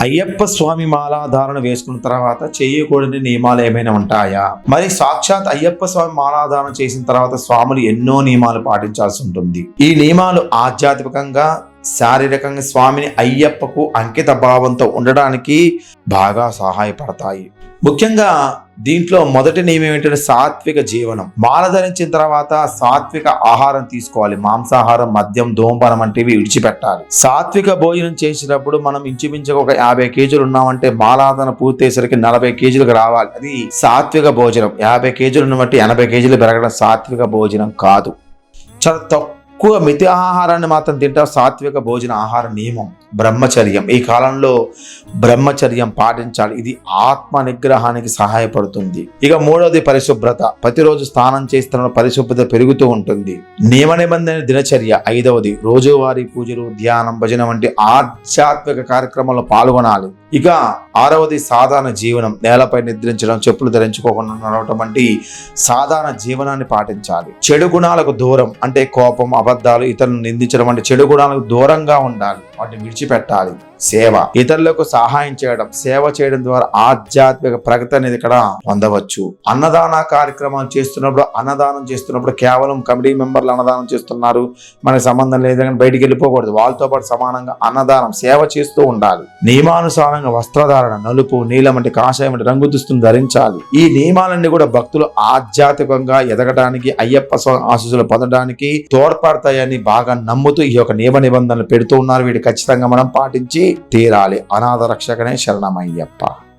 అయ్యప్ప స్వామి మాలాధారణ వేసుకున్న తర్వాత చేయకూడని నియమాలు ఏమైనా ఉంటాయా? మరి సాక్షాత్ అయ్యప్ప స్వామి మాలాధారణ చేసిన తర్వాత స్వాములు ఎన్నో నియమాలు పాటించాల్సి ఉంటుంది. ఈ నియమాలు ఆధ్యాత్మికంగా శారీరకంగా స్వామిని అయ్యప్పకు అంకిత భావంతో ఉండడానికి బాగా సహాయపడతాయి. ముఖ్యంగా దీంట్లో మొదటి నియమం ఏంటంటే సాత్విక జీవనం. మాల ధరించిన తర్వాత సాత్విక ఆహారం తీసుకోవాలి. మాంసాహారం మద్యం ధూమపానం వంటివి విడిచిపెట్టాలి. సాత్విక భోజనం చేసినప్పుడు మనం ఇంచుమించుగా ఒక యాభై కేజీలు ఉన్నామంటే మాలాధన పూర్తయ్యేసరికి నలభై కేజీలకు రావాలి. అది సాత్విక భోజనం. యాభై కేజీలు ఉన్న బట్టి ఎనభై కేజీలు పెరగడం సాత్విక భోజనం కాదు. చాలా తక్కువ ఎక్కువ మితి ఆహారాన్ని మాత్రం తింటారు సాత్విక భోజన ఆహార నియమం బ్రహ్మచర్యం. ఈ కాలంలో బ్రహ్మచర్యం పాటించాలి. ఇది ఆత్మ నిగ్రహానికి సహాయపడుతుంది. ఇక మూడవది పరిశుభ్రత. ప్రతిరోజు స్నానం చేస్తున్న పరిశుభ్రత పెరుగుతూ ఉంటుంది. నియమ నిబంధన దినచర్య. ఐదవది రోజువారీ పూజలు ధ్యానం భజన వంటి ఆధ్యాత్మిక కార్యక్రమాల్లో పాల్గొనాలి. ఇక ఆరవది సాధారణ జీవనం. నేలపై నిద్రించడం చెప్పులు ధరించుకోకుండా నడవటం వంటి సాధారణ జీవనాన్ని పాటించాలి. చెడు గుణాలకు దూరం అంటే కోపం అబద్ధాలు ఇతరులను నిందించడం వంటి చెడు గుణాలకు దూరంగా ఉండాలి. వాటిని విడిచిపెట్టాలి. సేవ. ఇతరులకు సహాయం చేయడం సేవ చేయడం ద్వారా ఆధ్యాత్మిక ప్రగతి అనేది ఇక్కడ పొందవచ్చు. అన్నదాన కార్యక్రమాలు చేస్తున్నప్పుడు అన్నదానం చేస్తున్నప్పుడు కేవలం కమిటీ మెంబర్లు అన్నదానం చేస్తున్నారు. మనకి సంబంధం లేదని బయటికి వెళ్ళిపోకూడదు. వాళ్ళతో పాటు సమానంగా అన్నదానం సేవ చేస్తూ ఉండాలి. నియమానుసారంగా వస్త్రధారణ నలుపు నీలం వంటి కాషాయం వంటి రంగు దుస్తులు ధరించాలి. ఈ నియమాలన్నీ కూడా భక్తులు ఆధ్యాత్మికంగా ఎదగడానికి అయ్యప్ప స్వామి ఆశీస్సులు పొందడానికి తోడ్పడతాయని బాగా నమ్ముతూ ఈ యొక్క నియమ నిబంధనలు పెడుతూ ఉన్నారు వీటి ఖచ్చితంగా మనం పాటించి తీరాలి. అనాథ రక్షకనే శరణమయ్యప్ప.